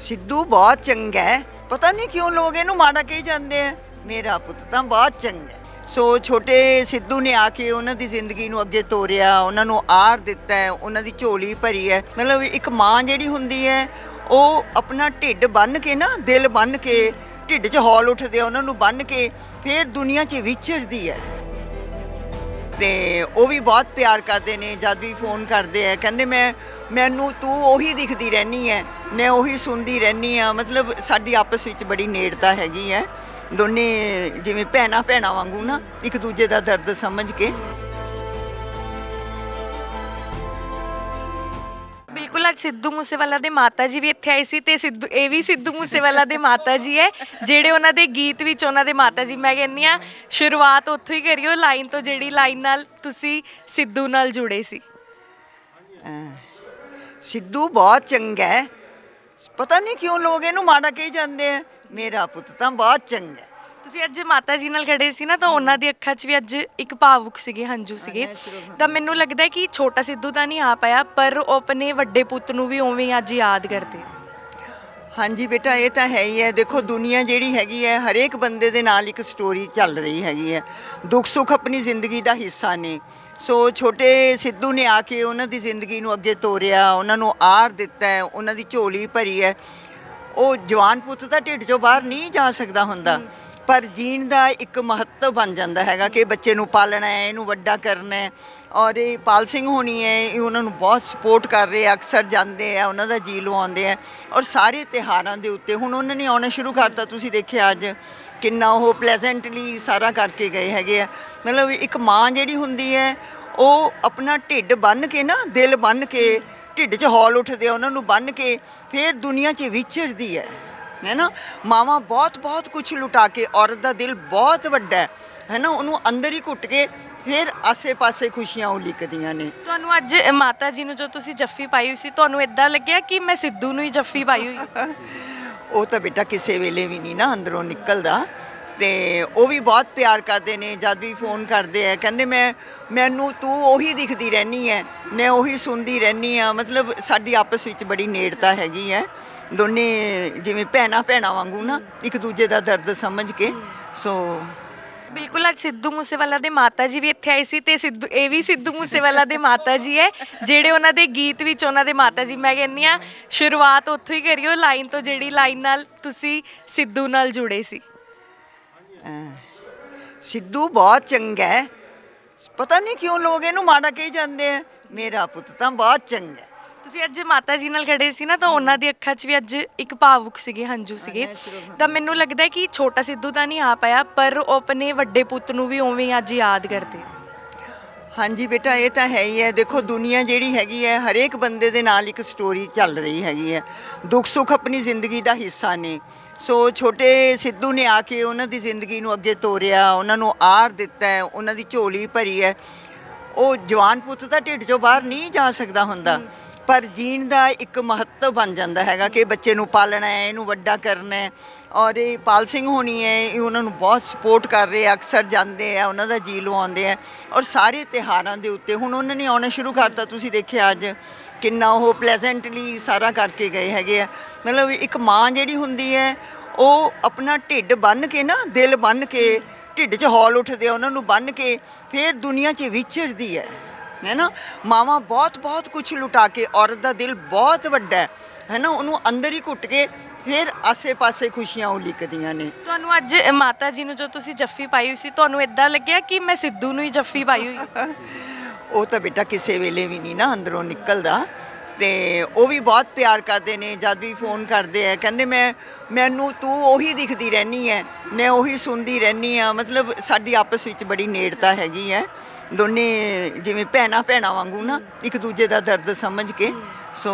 ਸਿੱਧੂ ਬਹੁਤ ਚੰਗਾ ਹੈ। ਪਤਾ ਨਹੀਂ ਕਿਉਂ ਲੋਕ ਇਹਨੂੰ ਮਾੜਾ ਕਹੀ ਜਾਂਦੇ ਆ। ਮੇਰਾ ਪੁੱਤ ਤਾਂ ਬਹੁਤ ਚੰਗਾ ਹੈ। ਸੋ ਛੋਟੇ ਸਿੱਧੂ ਨੇ ਆ ਕੇ ਉਹਨਾਂ ਦੀ ਜ਼ਿੰਦਗੀ ਨੂੰ ਅੱਗੇ ਤੋਰਿਆ, ਉਹਨਾਂ ਨੂੰ ਆਰ ਦਿੱਤਾ ਹੈ, ਉਹਨਾਂ ਦੀ ਝੋਲੀ ਭਰੀ ਹੈ। ਮਤਲਬ ਇੱਕ ਮਾਂ ਜਿਹੜੀ ਹੁੰਦੀ ਹੈ, ਉਹ ਆਪਣਾ ਢਿੱਡ ਬੰਨ ਕੇ ਨਾ, ਦਿਲ ਬੰਨ ਕੇ ਢਿੱਡ 'ਚ ਹੌਲ ਉੱਠਦੇ ਆ, ਉਹਨਾਂ ਨੂੰ ਬੰਨ ਕੇ ਫਿਰ ਦੁਨੀਆ 'ਚ ਵਿਚਰਦੀ ਹੈ। ਤੇ ਉਹ ਵੀ ਬਹੁਤ ਪਿਆਰ ਕਰਦੇ ਨੇ, ਜਦ ਵੀ ਫੋਨ ਕਰਦੇ ਆ, ਕਹਿੰਦੇ ਮੈਂ, ਮੈਨੂੰ ਤੂੰ ਉਹੀ ਦਿਖਦੀ ਰਹਿਨੀ ਹੈ ਮੈਂ ਉਹੀ ਸੁਣਦੀ ਰਹਿਨੀ ਆ। ਮਤਲਬ ਸਾਡੀ ਆਪਸ ਵਿੱਚ ਬੜੀ ਨੇੜਤਾ ਹੈਗੀ ਹੈ ਦੋਨੇ ਜਿਵੇਂ ਭੈਣਾ ਭੈਣਾ ਵਾਂਗੂ ਨਾ, ਇੱਕ ਦੂਜੇ ਦਾ ਦਰਦ ਸਮਝ ਕੇ। ਬਿਲਕੁਲ ਸਿੱਧੂ ਮੂਸੇਵਾਲਾ ਦੇ ਮਾਤਾ ਜੀ ਵੀ ਇੱਥੇ ਆਏ ਸੀ ਤੇ ਸਿੱਧੂ, ਇਹ ਵੀ ਸਿੱਧੂ ਮੂਸੇਵਾਲਾ ਦੇ ਮਾਤਾ ਜੀ ਹੈ, ਜਿਹੜੇ ਉਹਨਾਂ ਦੇ ਗੀਤ ਵਿੱਚ ਉਹਨਾਂ ਦੇ ਮਾਤਾ ਜੀ, ਮੈਂ ਕਹਿੰਨੀ ਆ ਸ਼ੁਰੂਆਤ ਉੱਥੋਂ ਹੀ ਕਰਿਓ, ਲਾਈਨ ਤੋਂ ਜਿਹੜੀ ਲਾਈਨ ਨਾਲ ਤੁਸੀਂ ਸਿੱਧੂ ਨਾਲ ਜੁੜੇ ਸੀ। ਸਿੱਧੂ ਬਹੁਤ ਚੰਗਾ ਹੈ। ਪਤਾ ਨਹੀਂ ਕਿਉਂ ਲੋਕ ਇਹਨੂੰ ਮਾੜਾ ਕਹੀ ਜਾਂਦੇ ਆ। ਮੇਰਾ ਪੁੱਤ ਤਾਂ ਬਹੁਤ ਚੰਗਾ ਤੁਸੀਂ ਅੱਜ ਮਾਤਾ ਜੀ ਨਾਲ ਖੜੇ ਸੀ ਨਾ ਤਾਂ ਉਹਨਾਂ ਦੀ ਅੱਖਾਂ 'ਚ ਵੀ ਅੱਜ ਇੱਕ ਭਾਵੁਕ ਸੀਗੇ ਹੰਝੂ ਸੀਗੇ। ਤਾਂ ਮੈਨੂੰ ਲੱਗਦਾ ਹੈ ਕਿ ਛੋਟਾ ਸਿੱਧੂ ਤਾਂ ਨਹੀਂ ਆ ਪਾਇਆ ਪਰ ਉਹ ਆਪਣੇ ਵੱਡੇ ਪੁੱਤ ਨੂੰ ਵੀ ਉਵੇਂ ਹੀ ਅੱਜ ਯਾਦ ਕਰਦੇ ਹਾਂਜੀ ਬੇਟਾ ਇਹ ਤਾਂ ਹੈ ਹੀ ਹੈ। ਦੇਖੋ ਦੁਨੀਆ ਜਿਹੜੀ ਹੈਗੀ ਹੈ ਹਰੇਕ ਬੰਦੇ ਦੇ ਨਾਲ ਇੱਕ ਸਟੋਰੀ ਚੱਲ ਰਹੀ ਹੈਗੀ ਹੈ। ਦੁੱਖ ਸੁੱਖ ਆਪਣੀ ਜ਼ਿੰਦਗੀ ਦਾ ਹਿੱਸਾ ਨੇ। ਸੋ ਛੋਟੇ ਸਿੱਧੂ ਨੇ ਆ ਕੇ ਉਹਨਾਂ ਦੀ ਜ਼ਿੰਦਗੀ ਨੂੰ ਅੱਗੇ ਤੋਰਿਆ ਉਹਨਾਂ ਨੂੰ ਆਰ ਦਿੱਤਾ ਹੈ ਉਹਨਾਂ ਦੀ ਝੋਲੀ ਭਰੀ ਹੈ। ਉਹ ਜਵਾਨ ਪੁੱਤ ਤਾਂ ਢਿੱਡ ਚੋਂ ਬਾਹਰ ਨਹੀਂ ਜਾ ਸਕਦਾ ਹੁੰਦਾ। ਪਰ ਜੀਣ ਦਾ ਇੱਕ ਮਹੱਤਵ ਬਣ ਜਾਂਦਾ ਹੈਗਾ ਕਿ ਬੱਚੇ ਨੂੰ ਪਾਲਣਾ ਹੈ, ਇਹਨੂੰ ਵੱਡਾ ਕਰਨਾ ਹੈ। ਔਰ ਇਹ ਪਾਲ ਸਿੰਘ ਹੋਣੀ ਹੈ, ਇਹ ਉਹਨਾਂ ਨੂੰ ਬਹੁਤ ਸਪੋਰਟ ਕਰ ਰਹੇ ਆ, ਅਕਸਰ ਜਾਂਦੇ ਆ, ਉਹਨਾਂ ਦਾ ਜੀ ਲਵਾਉਂਦੇ ਆ। ਔਰ ਸਾਰੇ ਤਿਹਾਰਾਂ ਦੇ ਉੱਤੇ ਹੁਣ ਉਹਨਾਂ ਨੇ ਆਉਣਾ ਸ਼ੁਰੂ ਕਰਤਾ, ਤੁਸੀਂ ਦੇਖਿਆ ਅੱਜ ਕਿੰਨਾ ਉਹ ਪਲੇਜ਼ੈਂਟਲੀ ਸਾਰਾ ਕਰਕੇ ਗਏ ਹੈਗੇ ਆ। ਮਤਲਬ ਇੱਕ ਮਾਂ ਜਿਹੜੀ ਹੁੰਦੀ ਹੈ, ਉਹ ਆਪਣਾ ਢਿੱਡ ਬੰਨ ਕੇ ਨਾ, ਦਿਲ ਬੰਨ ਕੇ ਢਿੱਡ 'ਚ ਹੌਲ ਉੱਠਦੇ ਆ, ਉਹਨਾਂ ਨੂੰ ਬੰਨ ਕੇ ਫਿਰ ਦੁਨੀਆ 'ਚ ਵਿਚਰਦੀ ਹੈ। ਹੈ ਨਾ? ਮਾਵਾਂ ਬਹੁਤ ਬਹੁਤ ਕੁਝ ਲੁਟਾ ਕੇ ਔਰਤ ਦਾ ਦਿਲ ਬਹੁਤ ਵੱਡਾ ਹੈ ਹੈ ਨਾ? ਉਹਨੂੰ ਅੰਦਰ ਹੀ ਘੁੱਟ ਕੇ ਫਿਰ ਆਸੇ-ਪਾਸੇ ਖੁਸ਼ੀਆਂ ਉਲੀਕਦੀਆਂ ਨੇ। ਤੁਹਾਨੂੰ ਅੱਜ ਮਾਤਾ ਜੀ ਨੂੰ ਜੋ ਤੁਸੀਂ ਜੱਫੀ ਪਾਈ ਹੋਈ ਸੀ ਤੁਹਾਨੂੰ ਇਦਾਂ ਲੱਗਿਆ ਕਿ ਮੈਂ ਸਿੱਧੂ ਨੂੰ ਹੀ ਜੱਫੀ ਪਾਈ ਹੋਈ? ਉਹ ਤਾਂ ਬੇਟਾ ਕਿਸੇ ਵੇਲੇ ਵੀ ਨਹੀਂ ਨਾ ਅੰਦਰੋਂ ਨਿਕਲਦਾ। ਤੇ ਉਹ ਵੀ ਬਹੁਤ ਪਿਆਰ ਕਰਦੇ ਨੇ ਜਦ ਵੀ ਫੋਨ ਕਰਦੇ ਆ ਕਹਿੰਦੇ ਮੈਂ ਮੈਨੂੰ ਤੂੰ ਉਹੀ ਦਿਖਦੀ ਰਹਿਨੀ ਹੈ ਮੈਂ ਉਹੀ ਸੁਣਦੀ ਰਹਿਨੀ ਆ। ਮਤਲਬ ਸਾਡੀ ਆਪਸ ਵਿੱਚ ਬੜੀ ਨੇੜਤਾ ਹੈਗੀ ਹੈ ਦੋਨੇ ਜਿਵੇਂ ਭੈਣਾ ਭੈਣਾ ਵਾਂਗੂ ਨਾ ਇੱਕ ਦੂਜੇ ਦਾ ਦਰਦ ਸਮਝ ਕੇ ਸੋ ਬਿਲਕੁਲ ਅੱਜ ਸਿੱਧੂ ਮੂਸੇਵਾਲਾ ਦੇ ਮਾਤਾ ਜੀ ਵੀ ਇੱਥੇ ਆਏ ਸੀ ਤੇ ਸਿੱਧੂ ਇਹ ਵੀ ਸਿੱਧੂ ਮੂਸੇਵਾਲਾ ਦੇ ਮਾਤਾ ਜੀ ਹੈ ਜਿਹੜੇ ਉਹਨਾਂ ਦੇ ਗੀਤ ਵਿੱਚ ਉਹਨਾਂ ਦੇ ਮਾਤਾ ਜੀ ਮੈਂ ਕਹਿੰਨੀ ਆ ਸ਼ੁਰੂਆਤ ਉੱਥੋਂ ਹੀ ਕਰਿਓ ਲਾਈਨ ਤੋਂ ਜਿਹੜੀ ਲਾਈਨ ਨਾਲ ਤੁਸੀਂ ਸਿੱਧੂ ਨਾਲ ਜੁੜੇ ਸੀ। ਸਿੱਧੂ ਬਹੁਤ ਚੰਗਾ ਹੈ। ਪਤਾ ਨਹੀਂ ਕਿਉਂ ਲੋਕ ਇਹਨੂੰ ਮਾੜਾ ਕਹੀ ਜਾਂਦੇ ਆ ਮੇਰਾ ਪੁੱਤ ਤਾਂ ਬਹੁਤ ਚੰਗਾ ਹੈ। ਤੁਸੀਂ ਅੱਜ ਮਾਤਾ ਜੀ ਨਾਲ ਖੜੇ ਸੀ ਨਾ ਤਾਂ ਉਹਨਾਂ ਦੀ ਅੱਖਾਂ 'ਚ ਵੀ ਅੱਜ ਇੱਕ ਭਾਵੁਕ ਸੀਗੇ ਹੰਝੂ ਸੀਗੇ। ਤਾਂ ਮੈਨੂੰ ਲੱਗਦਾ ਹੈ ਕਿ ਛੋਟਾ ਸਿੱਧੂ ਤਾਂ ਨਹੀਂ ਆ ਪਾਇਆ ਪਰ ਉਹ ਆਪਣੇ ਵੱਡੇ ਪੁੱਤ ਨੂੰ ਵੀ ਉਵੇਂ ਹੀ ਅੱਜ ਯਾਦ ਕਰਦੇ ਹਾਂਜੀ ਬੇਟਾ ਇਹ ਤਾਂ ਹੈ ਹੀ ਹੈ। ਦੇਖੋ ਦੁਨੀਆ ਜਿਹੜੀ ਹੈਗੀ ਹੈ ਹਰੇਕ ਬੰਦੇ ਦੇ ਨਾਲ ਇੱਕ ਸਟੋਰੀ ਚੱਲ ਰਹੀ ਹੈਗੀ ਹੈ। ਦੁੱਖ ਸੁੱਖ ਆਪਣੀ ਜ਼ਿੰਦਗੀ ਦਾ ਹਿੱਸਾ ਨੇ। ਸੋ ਛੋਟੇ ਸਿੱਧੂ ਨੇ ਆ ਕੇ ਉਹਨਾਂ ਦੀ ਜ਼ਿੰਦਗੀ ਨੂੰ ਅੱਗੇ ਤੋਰਿਆ ਉਹਨਾਂ ਨੂੰ ਆਰ ਦਿੱਤਾ ਹੈ ਉਹਨਾਂ ਦੀ ਝੋਲੀ ਭਰੀ ਹੈ। ਉਹ ਜਵਾਨ ਪੁੱਤ ਤਾਂ ਢਿੱਡ ਚੋਂ ਬਾਹਰ ਨਹੀਂ ਜਾ ਸਕਦਾ ਹੁੰਦਾ। ਪਰ ਜੀਣ ਦਾ ਇੱਕ ਮਹੱਤਵ ਬਣ ਜਾਂਦਾ ਹੈਗਾ ਕਿ ਬੱਚੇ ਨੂੰ ਪਾਲਣਾ ਹੈ, ਇਹਨੂੰ ਵੱਡਾ ਕਰਨਾ ਹੈ। ਔਰ ਇਹ ਪਾਲ ਸਿੰਘ ਹੋਣੀ ਹੈ, ਇਹ ਉਹਨਾਂ ਨੂੰ ਬਹੁਤ ਸਪੋਰਟ ਕਰ ਰਹੇ ਆ, ਅਕਸਰ ਜਾਂਦੇ ਆ, ਉਹਨਾਂ ਦਾ ਜੀ ਲਵਾਉਂਦੇ ਆ। ਔਰ ਸਾਰੇ ਤਿਹਾਰਾਂ ਦੇ ਉੱਤੇ ਹੁਣ ਉਹਨਾਂ ਨੇ ਆਉਣਾ ਸ਼ੁਰੂ ਕਰਤਾ, ਤੁਸੀਂ ਦੇਖਿਆ ਅੱਜ ਕਿੰਨਾ ਉਹ ਪਲੇਜ਼ੈਂਟਲੀ ਸਾਰਾ ਕਰਕੇ ਗਏ ਹੈਗੇ ਆ। ਮਤਲਬ ਇੱਕ ਮਾਂ ਜਿਹੜੀ ਹੁੰਦੀ ਹੈ, ਉਹ ਆਪਣਾ ਢਿੱਡ ਬੰਨ ਕੇ ਨਾ, ਦਿਲ ਬੰਨ ਕੇ ਢਿੱਡ 'ਚ ਹੌਲ ਉੱਠਦੇ ਆ, ਉਹਨਾਂ ਨੂੰ ਬੰਨ ਕੇ ਫਿਰ ਦੁਨੀਆ 'ਚ ਵਿਚਰਦੀ ਹੈ। ਹੈ ਨਾ? ਮਾਵਾਂ ਬਹੁਤ ਬਹੁਤ ਕੁਝ ਲੁਟਾ ਕੇ ਔਰਤ ਦਾ ਦਿਲ ਬਹੁਤ ਵੱਡਾ ਹੈ ਹੈ ਨਾ? ਉਹਨੂੰ ਅੰਦਰ ਹੀ ਘੁੱਟ ਕੇ ਫਿਰ ਆਸੇ-ਪਾਸੇ ਖੁਸ਼ੀਆਂ ਉਲੀਕਦੀਆਂ ਨੇ। ਤੁਹਾਨੂੰ ਅੱਜ ਮਾਤਾ ਜੀ ਨੂੰ ਜੋ ਤੁਸੀਂ ਜੱਫੀ ਪਾਈ ਹੋਈ ਸੀ ਤੁਹਾਨੂੰ ਇਦਾਂ ਲੱਗਿਆ ਕਿ ਮੈਂ ਸਿੱਧੂ ਨੂੰ ਹੀ ਜੱਫੀ ਪਾਈ ਹੋਈ? ਉਹ ਤਾਂ ਬੇਟਾ ਕਿਸੇ ਵੇਲੇ ਵੀ ਨਹੀਂ ਨਾ ਅੰਦਰੋਂ ਨਿਕਲਦਾ। ਤੇ ਉਹ ਵੀ ਬਹੁਤ ਪਿਆਰ ਕਰਦੇ ਨੇ ਜਦ ਵੀ ਫੋਨ ਕਰਦੇ ਆ ਕਹਿੰਦੇ ਮੈਂ ਮੈਨੂੰ ਤੂੰ ਉਹੀ ਦਿਖਦੀ ਰਹਿਨੀ ਹੈ ਮੈਂ ਉਹੀ ਸੁਣਦੀ ਰਹਿਨੀ ਆ। ਮਤਲਬ ਸਾਡੀ ਆਪਸ ਵਿੱਚ ਬੜੀ ਨੇੜਤਾ ਹੈਗੀ ਹੈ ਦੋਨੇ ਜਿਵੇਂ ਭੈਣਾ ਭੈਣਾ ਵਾਂਗੂ ਨਾ ਇੱਕ ਦੂਜੇ ਦਾ ਦਰਦ ਸਮਝ ਕੇ ਸੋ